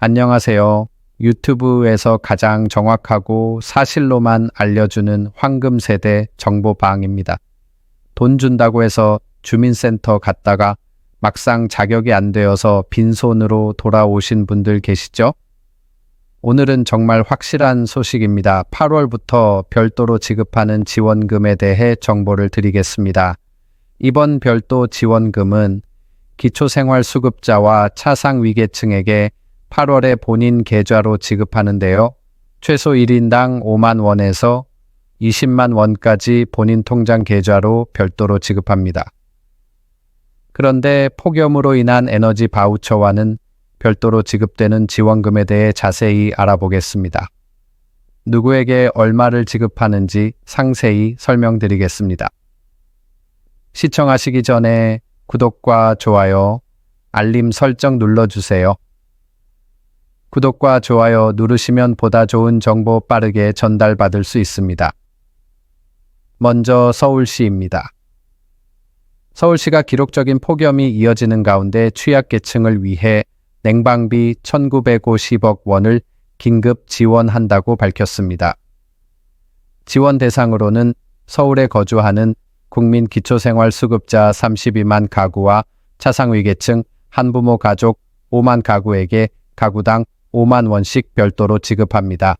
안녕하세요. 유튜브에서 가장 정확하고 사실로만 알려주는 황금 세대 정보방입니다. 돈 준다고 해서 주민센터 갔다가 막상 자격이 안 되어서 빈손으로 돌아오신 분들 계시죠? 오늘은 정말 확실한 소식입니다. 8월부터 별도로 지급하는 지원금에 대해 정보를 드리겠습니다. 이번 별도 지원금은 기초생활수급자와 차상위계층에게 8월에 본인 계좌로 지급하는데요. 최소 1인당 5만 원에서 20만 원까지 본인 통장 계좌로 별도로 지급합니다. 그런데 폭염으로 인한 에너지 바우처와는 별도로 지급되는 지원금에 대해 자세히 알아보겠습니다. 누구에게 얼마를 지급하는지 상세히 설명드리겠습니다. 시청하시기 전에 구독과 좋아요, 알림 설정 눌러주세요. 구독과 좋아요 누르시면 보다 좋은 정보 빠르게 전달받을 수 있습니다. 먼저 서울시입니다. 서울시가 기록적인 폭염이 이어지는 가운데 취약계층을 위해 냉방비 1950억 원을 긴급 지원한다고 밝혔습니다. 지원 대상으로는 서울에 거주하는 국민 기초생활수급자 32만 가구와 차상위계층 한부모 가족 5만 가구에게 가구당 5만 원씩 별도로 지급합니다.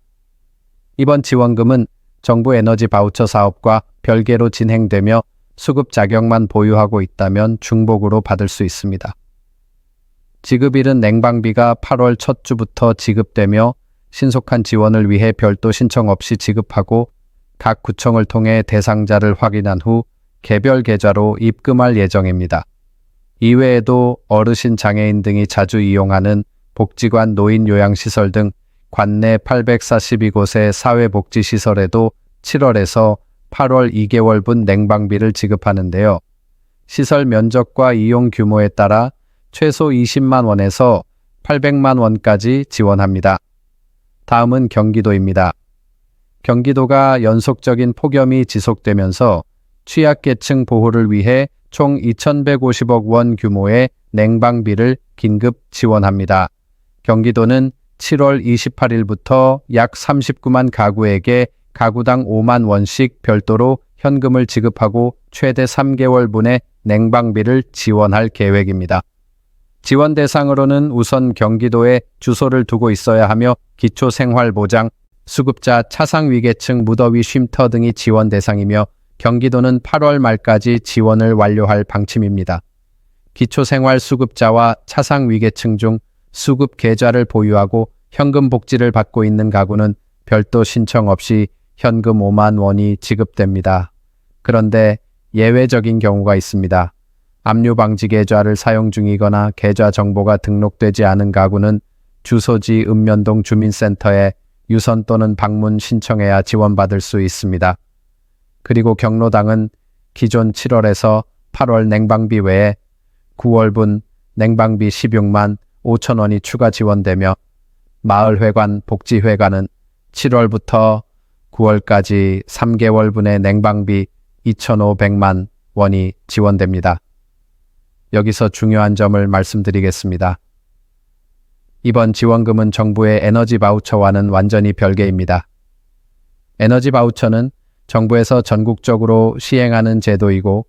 이번 지원금은 정부 에너지 바우처 사업과 별개로 진행되며 수급 자격만 보유하고 있다면 중복으로 받을 수 있습니다. 지급일은 냉방비가 8월 첫 주부터 지급되며 신속한 지원을 위해 별도 신청 없이 지급하고 각 구청을 통해 대상자를 확인한 후 개별 계좌로 입금할 예정입니다. 이외에도 어르신 장애인 등이 자주 이용하는 복지관 노인 요양시설 등 관내 842곳의 사회복지시설에도 7월에서 8월 2개월분 냉방비를 지급하는데요. 시설 면적과 이용 규모에 따라 최소 20만 원에서 800만 원까지 지원합니다. 다음은 경기도입니다. 경기도가 연속적인 폭염이 지속되면서 취약계층 보호를 위해 총 2,150억 원 규모의 냉방비를 긴급 지원합니다. 경기도는 7월 28일부터 약 39만 가구에게 가구당 5만 원씩 별도로 현금을 지급하고 최대 3개월분의 냉방비를 지원할 계획입니다. 지원 대상으로는 우선 경기도에 주소를 두고 있어야 하며 기초생활보장, 수급자, 차상위계층, 무더위 쉼터 등이 지원 대상이며 경기도는 8월 말까지 지원을 완료할 방침입니다. 기초생활수급자와 차상위계층 중 수급 계좌를 보유하고 현금 복지를 받고 있는 가구는 별도 신청 없이 현금 5만 원이 지급됩니다. 그런데 예외적인 경우가 있습니다. 압류 방지 계좌를 사용 중이거나 계좌 정보가 등록되지 않은 가구는 주소지 읍면동 주민센터에 유선 또는 방문 신청해야 지원받을 수 있습니다. 그리고 경로당은 기존 7월에서 8월 냉방비 외에 9월분 냉방비 16만 5천 원이 추가 지원되며 마을회관, 복지회관은 7월부터 9월까지 3개월분의 냉방비 2,500만 원이 지원됩니다. 여기서 중요한 점을 말씀드리겠습니다. 이번 지원금은 정부의 에너지 바우처와는 완전히 별개입니다. 에너지 바우처는 정부에서 전국적으로 시행하는 제도이고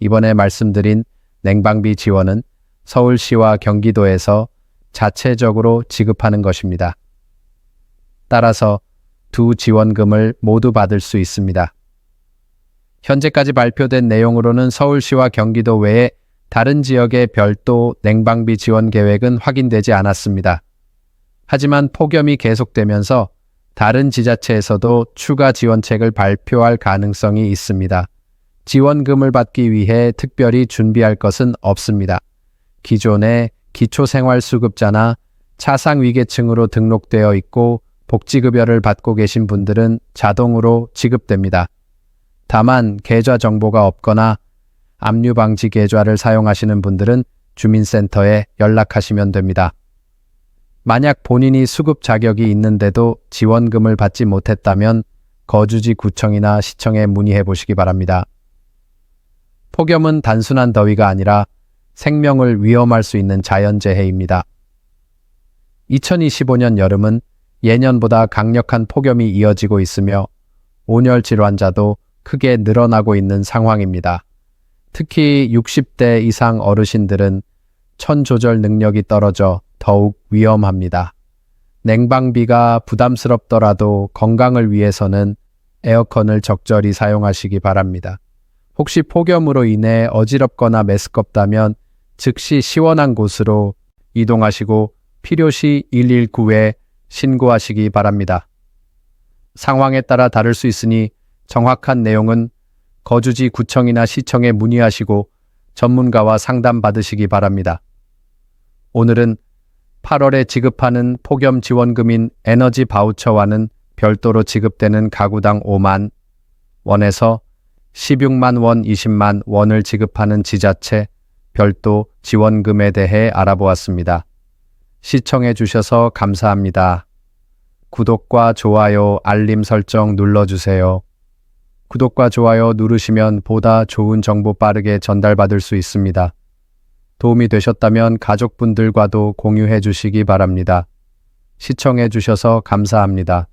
이번에 말씀드린 냉방비 지원은 서울시와 경기도에서 자체적으로 지급하는 것입니다. 따라서 두 지원금을 모두 받을 수 있습니다. 현재까지 발표된 내용으로는 서울시와 경기도 외에 다른 지역의 별도 냉방비 지원 계획은 확인되지 않았습니다. 하지만 폭염이 계속되면서 다른 지자체에서도 추가 지원책을 발표할 가능성이 있습니다. 지원금을 받기 위해 특별히 준비할 것은 없습니다. 기존의 기초생활수급자나 차상위계층으로 등록되어 있고 복지급여를 받고 계신 분들은 자동으로 지급됩니다. 다만 계좌 정보가 없거나 압류 방지 계좌를 사용하시는 분들은 주민센터에 연락하시면 됩니다. 만약 본인이 수급 자격이 있는데도 지원금을 받지 못했다면 거주지 구청이나 시청에 문의해 보시기 바랍니다. 폭염은 단순한 더위가 아니라 생명을 위험할 수 있는 자연재해입니다. 2025년 여름은 예년보다 강력한 폭염이 이어지고 있으며 온열 질환자도 크게 늘어나고 있는 상황입니다. 특히 60대 이상 어르신들은 천 조절 능력이 떨어져 더욱 위험합니다. 냉방비가 부담스럽더라도 건강을 위해서는 에어컨을 적절히 사용하시기 바랍니다. 혹시 폭염으로 인해 어지럽거나 메스껍다면 즉시 시원한 곳으로 이동하시고 필요시 119에 신고하시기 바랍니다. 상황에 따라 다를 수 있으니 정확한 내용은 거주지 구청이나 시청에 문의하시고 전문가와 상담 받으시기 바랍니다. 오늘은 8월에 지급하는 폭염 지원금인 에너지 바우처와는 별도로 지급되는 가구당 5만 원에서 16만 원, 20만 원을 지급하는 지자체 별도 지원금에 대해 알아보았습니다. 시청해 주셔서 감사합니다. 구독과 좋아요, 알림 설정 눌러주세요. 구독과 좋아요 누르시면 보다 좋은 정보 빠르게 전달받을 수 있습니다. 도움이 되셨다면 가족분들과도 공유해 주시기 바랍니다. 시청해 주셔서 감사합니다.